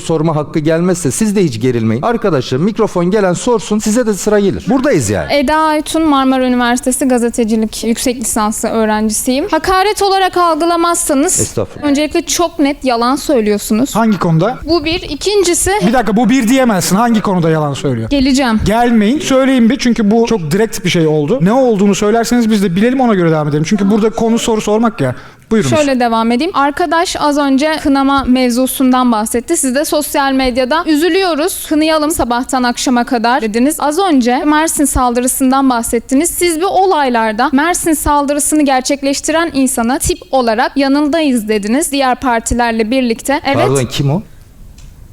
soru sorma hakkı gelmezse siz de hiç gerilmeyin. Arkadaşlar mikrofon gelen sorsun size de sıra gelir. Buradayız yani. Eda Aytun Marmara Üniversitesi gazetecilik yüksek lisanslı öğrencisiyim. Hakaret olarak algılamazsanız Estağfurullah. öncelikle çok net yalan söylüyorsunuz. Hangi konuda? Bu bir. İkincisi Bir dakika bu bir diyemezsin. Hangi konuda yalan söylüyor? geleceğim. Gelmeyin. Söyleyin bir çünkü bu çok direkt bir şey oldu. Ne olduğunu söylerseniz biz de bilelim ona göre devam edelim. Çünkü burada konu soru sormak ya. Buyurunuz. Şöyle devam edeyim. Arkadaş az önce kınama mevzusundan bahsetti. Siz de sosyal medyada üzülüyoruz, kınayalım sabahtan akşama kadar dediniz. Az önce Mersin saldırısından bahsettiniz. Siz bu olaylarda Mersin saldırısını gerçekleştiren insana tip olarak yanındayız dediniz. Diğer partilerle birlikte. Evet. Pardon kim o?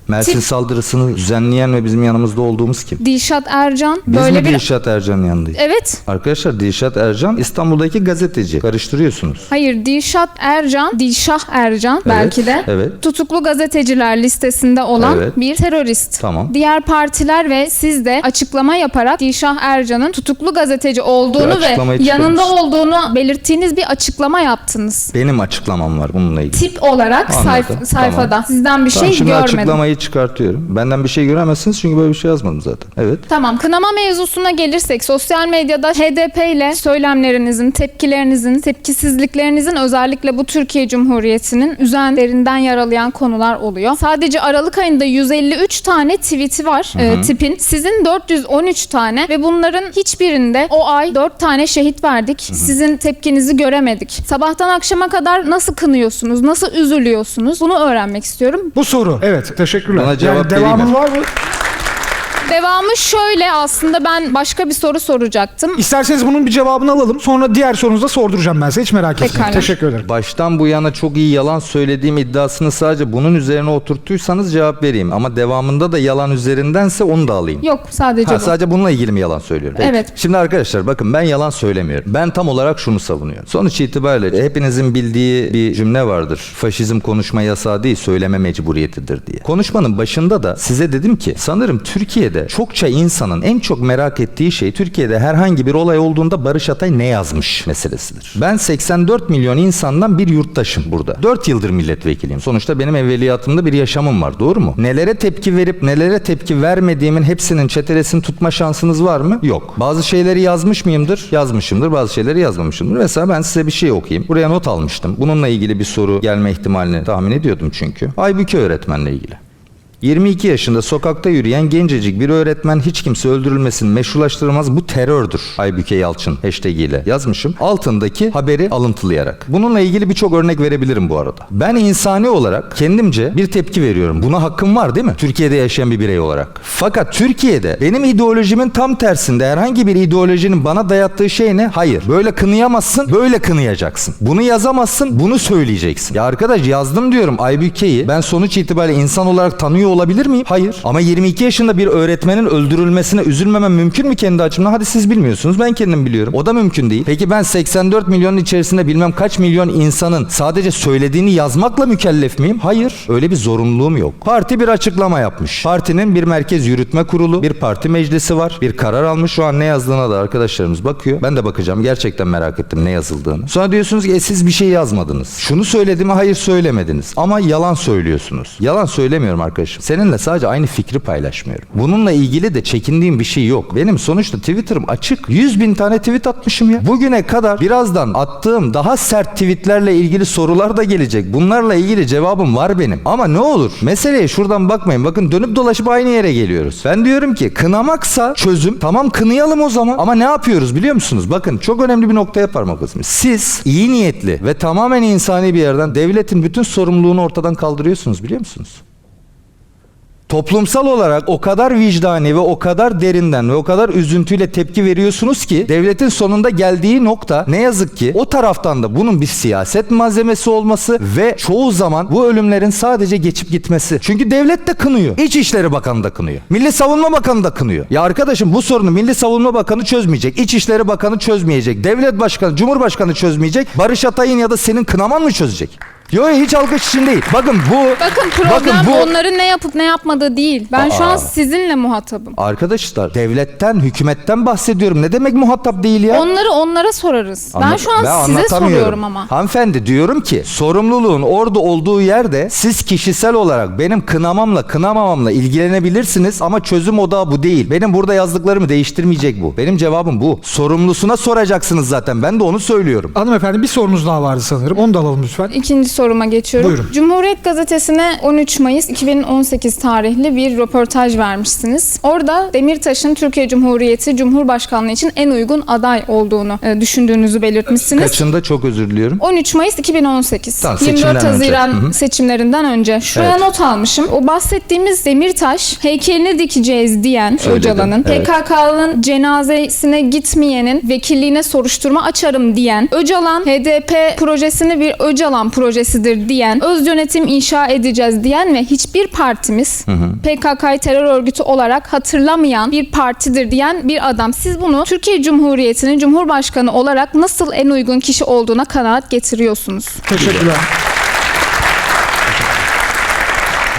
Mersin Tip- saldırısını düzenleyen ve bizim yanımızda olduğumuz kim? Dilşat Ercan Biz böyle mi bir Dilşat Ercan'ın yanındayız? Evet. Arkadaşlar Dilşat Ercan İstanbul'daki gazeteci. Karıştırıyorsunuz. Hayır Dilşat Ercan, Dilşah Ercan belki de evet. tutuklu gazeteciler listesinde olan Evet. bir terörist. Tamam. Diğer partiler ve siz de açıklama yaparak Dilşah Ercan'ın tutuklu gazeteci olduğunu ve açıklamayı yanında olduğunu belirttiğiniz bir açıklama yaptınız. Benim açıklamam var bununla ilgili. Tip olarak Anladım, sayf- sayfada tamam. sizden bir Tamam, şey şimdi görmedim. açıklamayı çıkartıyorum. Benden bir şey göremezsiniz çünkü böyle bir şey yazmadım zaten. Evet. Tamam kınama mevzusuna gelirsek sosyal medyada HDP ile söylemlerinizin, tepkilerinizin, tepkisizliklerinizin özellikle bu Türkiye Cumhuriyeti'nin üzerlerinden yaralayan konular oluyor. Sadece Aralık ayında 153 tane tweet'i var e, tipin. Sizin 413 tane ve bunların hiçbirinde o ay 4 tane şehit verdik. Sizin tepkinizi göremedik. Sabahtan akşama kadar nasıl kınıyorsunuz, nasıl üzülüyorsunuz bunu öğrenmek istiyorum. Bu soru. Evet. Teşekkürler. Bana cevap yani mi? var mı? Devamı şöyle aslında ben başka bir soru soracaktım. İsterseniz bunun bir cevabını alalım. Sonra diğer sorunuzu da sorduracağım ben size. Hiç merak etmeyin. Pekala. Teşekkür ederim. Baştan bu yana çok iyi yalan söylediğim iddiasını sadece bunun üzerine oturttuysanız cevap vereyim. Ama devamında da yalan üzerindense onu da alayım. Yok sadece Ha, bu. sadece bununla ilgili mi yalan söylüyorum? Peki. Evet. Şimdi arkadaşlar bakın ben yalan söylemiyorum. Ben tam olarak şunu savunuyorum. Sonuç itibariyle hepinizin bildiği bir cümle vardır. Faşizm konuşma yasağı değil söyleme mecburiyetidir diye. Konuşmanın başında da size dedim ki sanırım Türkiye'de çokça insanın en çok merak ettiği şey Türkiye'de herhangi bir olay olduğunda Barış Atay ne yazmış meselesidir. Ben 84 milyon insandan bir yurttaşım burada. 4 yıldır milletvekiliyim. Sonuçta benim evveliyatımda bir yaşamım var. Doğru mu? Nelere tepki verip nelere tepki vermediğimin hepsinin çetelesini tutma şansınız var mı? Yok. Bazı şeyleri yazmış mıyımdır? Yazmışımdır. Bazı şeyleri yazmamışımdır. Mesela ben size bir şey okuyayım. Buraya not almıştım. Bununla ilgili bir soru gelme ihtimalini tahmin ediyordum çünkü. Aybüke öğretmenle ilgili. 22 yaşında sokakta yürüyen gencecik bir öğretmen hiç kimse öldürülmesini meşrulaştıramaz bu terördür. Aybüke Yalçın hashtag ile yazmışım. Altındaki haberi alıntılayarak. Bununla ilgili birçok örnek verebilirim bu arada. Ben insani olarak kendimce bir tepki veriyorum. Buna hakkım var değil mi? Türkiye'de yaşayan bir birey olarak. Fakat Türkiye'de benim ideolojimin tam tersinde herhangi bir ideolojinin bana dayattığı şey ne? Hayır. Böyle kınayamazsın, böyle kınayacaksın. Bunu yazamazsın, bunu söyleyeceksin. Ya arkadaş yazdım diyorum Aybüke'yi. Ben sonuç itibariyle insan olarak tanıyor olabilir miyim? Hayır. Ama 22 yaşında bir öğretmenin öldürülmesine üzülmemem mümkün mü kendi açımdan? Hadi siz bilmiyorsunuz. Ben kendim biliyorum. O da mümkün değil. Peki ben 84 milyonun içerisinde bilmem kaç milyon insanın sadece söylediğini yazmakla mükellef miyim? Hayır. Öyle bir zorunluluğum yok. Parti bir açıklama yapmış. Partinin bir merkez yürütme kurulu, bir parti meclisi var. Bir karar almış. Şu an ne yazdığına da arkadaşlarımız bakıyor. Ben de bakacağım. Gerçekten merak ettim ne yazıldığını. Sonra diyorsunuz ki e, siz bir şey yazmadınız. Şunu söyledi mi? Hayır söylemediniz. Ama yalan söylüyorsunuz. Yalan söylemiyorum arkadaşım. Seninle sadece aynı fikri paylaşmıyorum. Bununla ilgili de çekindiğim bir şey yok. Benim sonuçta Twitter'ım açık. 100 bin tane tweet atmışım ya. Bugüne kadar birazdan attığım daha sert tweetlerle ilgili sorular da gelecek. Bunlarla ilgili cevabım var benim. Ama ne olur meseleye şuradan bakmayın. Bakın dönüp dolaşıp aynı yere geliyoruz. Ben diyorum ki kınamaksa çözüm. Tamam kınayalım o zaman. Ama ne yapıyoruz biliyor musunuz? Bakın çok önemli bir noktaya parmak basmış. Siz iyi niyetli ve tamamen insani bir yerden devletin bütün sorumluluğunu ortadan kaldırıyorsunuz biliyor musunuz? Toplumsal olarak o kadar vicdani ve o kadar derinden ve o kadar üzüntüyle tepki veriyorsunuz ki devletin sonunda geldiği nokta ne yazık ki o taraftan da bunun bir siyaset malzemesi olması ve çoğu zaman bu ölümlerin sadece geçip gitmesi. Çünkü devlet de kınıyor. İçişleri Bakanı da kınıyor. Milli Savunma Bakanı da kınıyor. Ya arkadaşım bu sorunu Milli Savunma Bakanı çözmeyecek. İçişleri Bakanı çözmeyecek. Devlet Başkanı, Cumhurbaşkanı çözmeyecek. Barış Atay'ın ya da senin kınaman mı çözecek? Yo hiç alkış için değil. Bakın bu Bakın problem bakın bu onların ne yapıp ne yapmadığı değil. Ben şu an sizinle muhatabım. arkadaşlar devletten, hükümetten bahsediyorum. Ne demek muhatap değil ya? Onları onlara sorarız. ben Anla- şu an ben size anlatamıyorum. soruyorum ama. Hanımefendi diyorum ki sorumluluğun orada olduğu yerde siz kişisel olarak benim kınamamla kınamamamla ilgilenebilirsiniz ama çözüm odağı bu değil. Benim burada yazdıklarımı değiştirmeyecek bu. Benim cevabım bu. Sorumlusuna soracaksınız zaten. Ben de onu söylüyorum. Hanımefendi bir sorunuz daha vardı sanırım. Onu da alalım lütfen. İkinci soruma geçiyorum. Buyurun. Cumhuriyet Gazetesi'ne 13 Mayıs 2018 tarihli bir röportaj vermişsiniz. Orada Demirtaş'ın Türkiye Cumhuriyeti Cumhurbaşkanlığı için en uygun aday olduğunu e, düşündüğünüzü belirtmişsiniz. Kaçında çok özür diliyorum. 13 Mayıs 2018. Tamam, 24 seçimden önce. Haziran Hı hı. seçimlerinden önce. Şuraya Evet. not almışım. O bahsettiğimiz Demirtaş heykelini dikeceğiz diyen Öcalan'ın, evet. PKK'nın cenazesine gitmeyenin vekilliğine soruşturma açarım diyen, Öcalan HDP projesini bir Öcalan projesidir diyen, öz yönetim inşa edeceğiz diyen ve hiçbir partimiz PKK'yı terör örgütü olarak hatırlamayan bir partidir diyen bir adam. Siz bunu Türkiye Cumhuriyeti'nin Cumhurbaşkanı olarak nasıl en uygun kişi olduğuna kanaat getiriyorsunuz? Teşekkürler.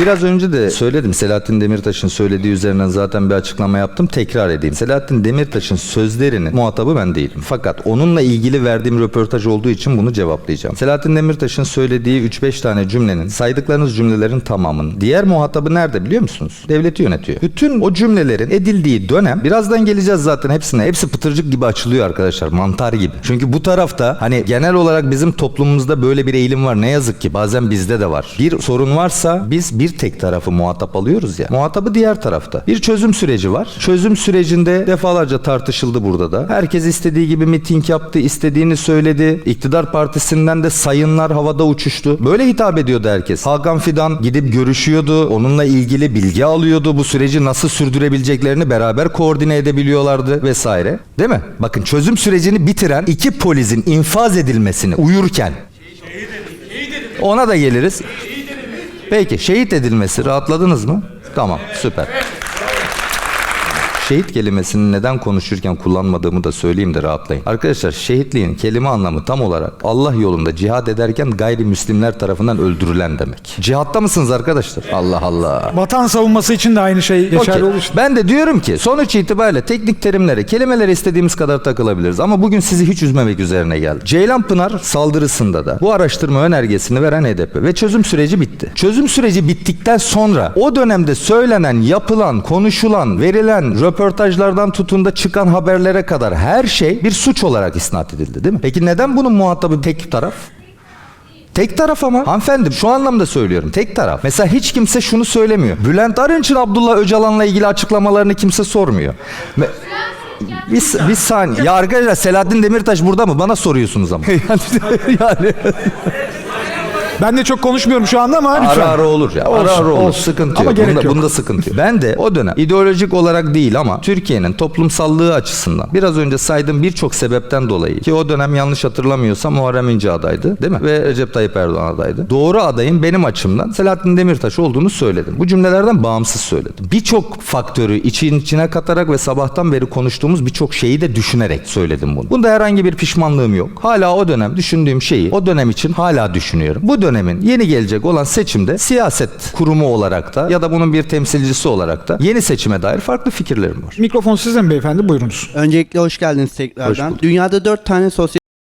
Biraz önce de söyledim. Selahattin Demirtaş'ın söylediği üzerinden zaten bir açıklama yaptım. Tekrar edeyim. Selahattin Demirtaş'ın sözlerinin muhatabı ben değilim. Fakat onunla ilgili verdiğim röportaj olduğu için bunu cevaplayacağım. Selahattin Demirtaş'ın söylediği 3-5 tane cümlenin, saydıklarınız cümlelerin tamamının diğer muhatabı nerede biliyor musunuz? Devleti yönetiyor. Bütün o cümlelerin edildiği dönem birazdan geleceğiz zaten hepsine. Hepsi pıtırcık gibi açılıyor arkadaşlar. Mantar gibi. Çünkü bu tarafta hani genel olarak bizim toplumumuzda böyle bir eğilim var. Ne yazık ki bazen bizde de var. Bir sorun varsa biz bir tek tarafı muhatap alıyoruz ya. Muhatabı diğer tarafta. Bir çözüm süreci var. Çözüm sürecinde defalarca tartışıldı burada da. Herkes istediği gibi miting yaptı, istediğini söyledi. İktidar partisinden de sayınlar havada uçuştu. Böyle hitap ediyordu herkes. Hakan Fidan gidip görüşüyordu. Onunla ilgili bilgi alıyordu. Bu süreci nasıl sürdürebileceklerini beraber koordine edebiliyorlardı vesaire. Değil mi? Bakın çözüm sürecini bitiren iki polisin infaz edilmesini uyurken ona da geliriz. Peki şehit edilmesi rahatladınız mı? Tamam süper. Şehit kelimesini neden konuşurken kullanmadığımı da söyleyeyim de rahatlayın. Arkadaşlar şehitliğin kelime anlamı tam olarak Allah yolunda cihad ederken gayrimüslimler tarafından öldürülen demek. Cihatta mısınız arkadaşlar? Allah Allah. Vatan savunması için de aynı şey geçerli olduğu için. Ben de diyorum ki sonuç itibariyle teknik terimlere, kelimelere istediğimiz kadar takılabiliriz. Ama bugün sizi hiç üzmemek üzerine geldim. Ceylan Pınar saldırısında da bu araştırma önergesini veren HDP ve çözüm süreci bitti. Çözüm süreci bittikten sonra o dönemde söylenen, yapılan, konuşulan, verilen röportajlardan tutun da çıkan haberlere kadar her şey bir suç olarak isnat edildi değil mi? Peki neden bunun muhatabı tek taraf? Tek taraf ama. Hanımefendi şu anlamda söylüyorum. Tek taraf. Mesela hiç kimse şunu söylemiyor. Bülent Arınç'ın Abdullah Öcalan'la ilgili açıklamalarını kimse sormuyor. Me- bir, bir saniye. Ya arkadaşlar Selahattin Demirtaş burada mı? Bana soruyorsunuz ama. yani, yani Ben de çok konuşmuyorum şu anda ama lütfen. ara ara olur ya. Olsun, ara ara olur. olsun. Sıkıntı Ama yok. gerek Bunda, yok. bunda sıkıntı yok. Ben de o dönem ideolojik olarak değil ama Türkiye'nin toplumsallığı açısından biraz önce saydığım birçok sebepten dolayı ki o dönem yanlış hatırlamıyorsam Muharrem İnce adaydı değil mi? Ve Recep Tayyip Erdoğan adaydı. Doğru adayın benim açımdan Selahattin Demirtaş olduğunu söyledim. Bu cümlelerden bağımsız söyledim. Birçok faktörü için içine katarak ve sabahtan beri konuştuğumuz birçok şeyi de düşünerek söyledim bunu. Bunda herhangi bir pişmanlığım yok. Hala o dönem düşündüğüm şeyi o dönem için hala düşünüyorum. Bu dönemin yeni gelecek olan seçimde siyaset kurumu olarak da ya da bunun bir temsilcisi olarak da yeni seçime dair farklı fikirlerim var. Mikrofon mi beyefendi? Buyurunuz. Öncelikle hoş geldiniz Hoş tekrardan. bulduk. Dünyada dört tane sosyal